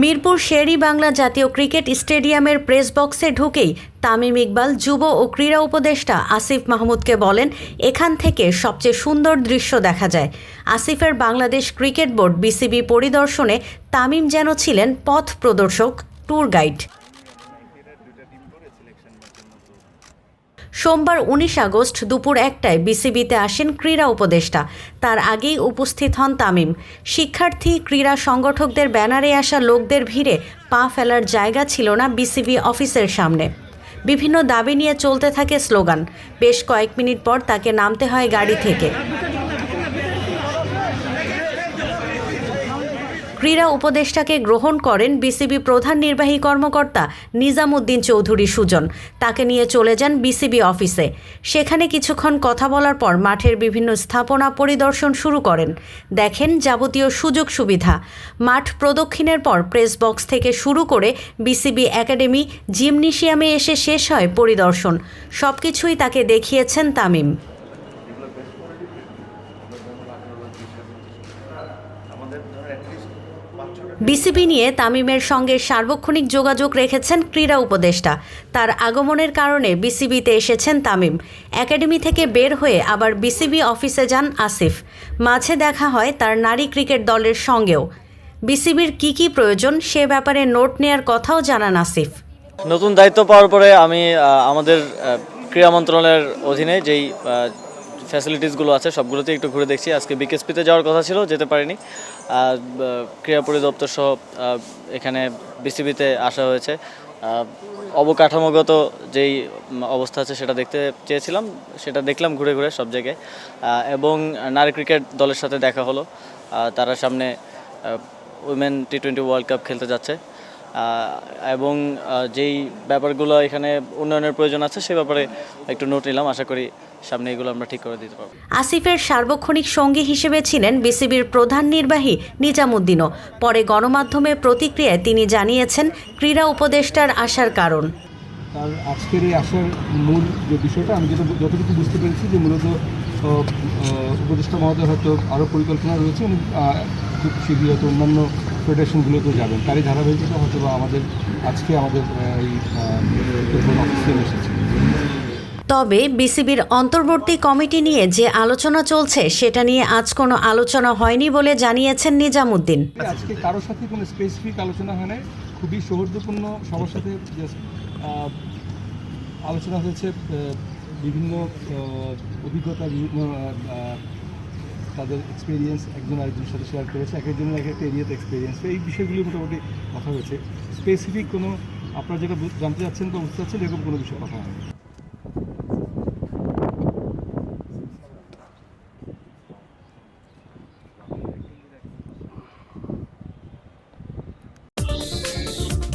মিরপুর শেরি বাংলা জাতীয় ক্রিকেট স্টেডিয়ামের প্রেস বক্সে ঢুকেই তামিম ইকবাল যুব ও ক্রীড়া উপদেষ্টা আসিফ মাহমুদকে বলেন, এখান থেকে সবচেয়ে সুন্দর দৃশ্য দেখা যায়। আসিফের বাংলাদেশ ক্রিকেট বোর্ড বিসিবি পরিদর্শনে তামিম যেন ছিলেন পথ প্রদর্শক, ট্যুর গাইড। সোমবার উনিশ আগস্ট দুপুর একটায় বিসিবিতে আসেন ক্রীড়া উপদেষ্টা। তার আগেই উপস্থিত হন তামিম। শিক্ষার্থী, ক্রীড়া সংগঠকদের ব্যানারে আসা লোকদের ভিড়ে পা ফেলার জায়গা ছিল না বিসিবি অফিসের সামনে। বিভিন্ন দাবি নিয়ে চলতে থাকে স্লোগান। বেশ কয়েক মিনিট পর তাকে নামতে হয় গাড়ি থেকে। ক্রীড়া উপদেষ্টাকে গ্রহণ করেন বিসিবি প্রধান নির্বাহী কর্মকর্তা নিজামুদ্দিন চৌধুরী সুজন তাকে নিয়ে চলে যান বিসিবি অফিসে সেখানে কিছুক্ষণ কথা বলার পর মাঠের বিভিন্ন স্থাপনা পরিদর্শন শুরু করেন দেখেন যাবতীয় সুযোগ সুবিধা মাঠ প্রদক্ষিণের পর প্রেস বক্স থেকে শুরু করে বিসিবি একাডেমি জিমনেশিয়ামে এসে শেষ হয় পরিদর্শন সবকিছুই তাকে দেখিয়েছেন তামিম বিসিবি নিয়ে তামিমের সঙ্গে সার্বক্ষণিক যোগাযোগ রেখেছেন ক্রীড়া উপদেষ্টা। তার আগমনের কারণে বিসিবিতে এসেছেন তামিম। একাডেমি থেকে বের হয়ে আবার বিসিবি অফিসে যান আসিফ। মাঝে দেখা হয় তার নারী ক্রিকেট দলের সঙ্গেও। বিসিবির কি কি প্রয়োজন সে ব্যাপারে নোট নেয়ার কথাও জানান আসিফ। নতুন দায়িত্ব পাওয়ার পরে আমি আমাদের ক্রীড়া মন্ত্রণালয়ের অধীনে যেই ফ্যাসিলিটিসগুলো আছে সবগুলোতে একটু ঘুরে দেখছি। আজকে বিকেএসপিতে যাওয়ার কথা ছিল, যেতে পারিনি। ব- ক্রীড়া পরিদপ্তর সহ এখানে বিসিবিতে আসা হয়েছে। অবকাঠামোগত যেই অবস্থা আছে সেটা দেখতে চেয়েছিলাম। সেটা দেখলাম ঘুরে ঘুরে সব জায়গায়। এবং নারী ক্রিকেট দলের সাথে দেখা হলো। তারা সামনে women T twenty world cup খেলতে যাচ্ছে। এবং যেই ব্যাপারগুলো এখানে উন্নয়নের প্রয়োজন আছে, সে ব্যাপারে একটু নোট নিলাম। আশা করি সামনে এগুলো আমরা ঠিক করে দিতে পারব। আসিফের সার্বক্ষণিক সঙ্গী হিসেবে ছিলেন বিসিবির প্রধান নির্বাহী নিজামুদ্দিনও। পরে গণমাধ্যমে প্রতিক্রিয়ায় তিনি জানিয়েছেন ক্রীড়া উপদেষ্টার আসার কারণ। তার আজকের এই আসার মূল যে বিষয়টা আমি যেটা যতটুকু বুঝতে পেরেছি যে মূলত উপদেষ্টা মহোদয় হয়তো আরও পরিকল্পনা রয়েছে উনি খুব শীঘ্রই হয়তো অন্যান্য ফেডারেশনগুলোতেও যাবেন। তারই ধারাবাহিকতা হয়তো বা আমাদের আজকে আমাদের এই অফিসে এসেছে। তবে বিসিবির অন্তর্বর্তী কমিটি নিয়ে যে আলোচনা চলছে, সেটা নিয়ে আজ কোনো আলোচনা হয়নি বলে জানিয়েছেন নিজামুদ্দিন। আজকে কারোর সাথে কোনো স্পেসিফিক আলোচনা হয় নাই। খুবই সৌহার্দ্যপূর্ণ সবার সাথে আলোচনা হয়েছে বিভিন্ন অভিজ্ঞতা তাদের এক্সপিরিয়েন্স একজন আরেকজনের সাথে শেয়ার করেছে, এক একজনের এক একটা এরিয়াতে এক্সপিরিয়েন্স এই বিষয়গুলি মোটামুটি কথা হয়েছে। স্পেসিফিক কোনো, আপনারা যেটা জানতে চাচ্ছেন বা বুঝতে চাচ্ছেন, এরকম কোনো বিষয়ে কথা হয়নি।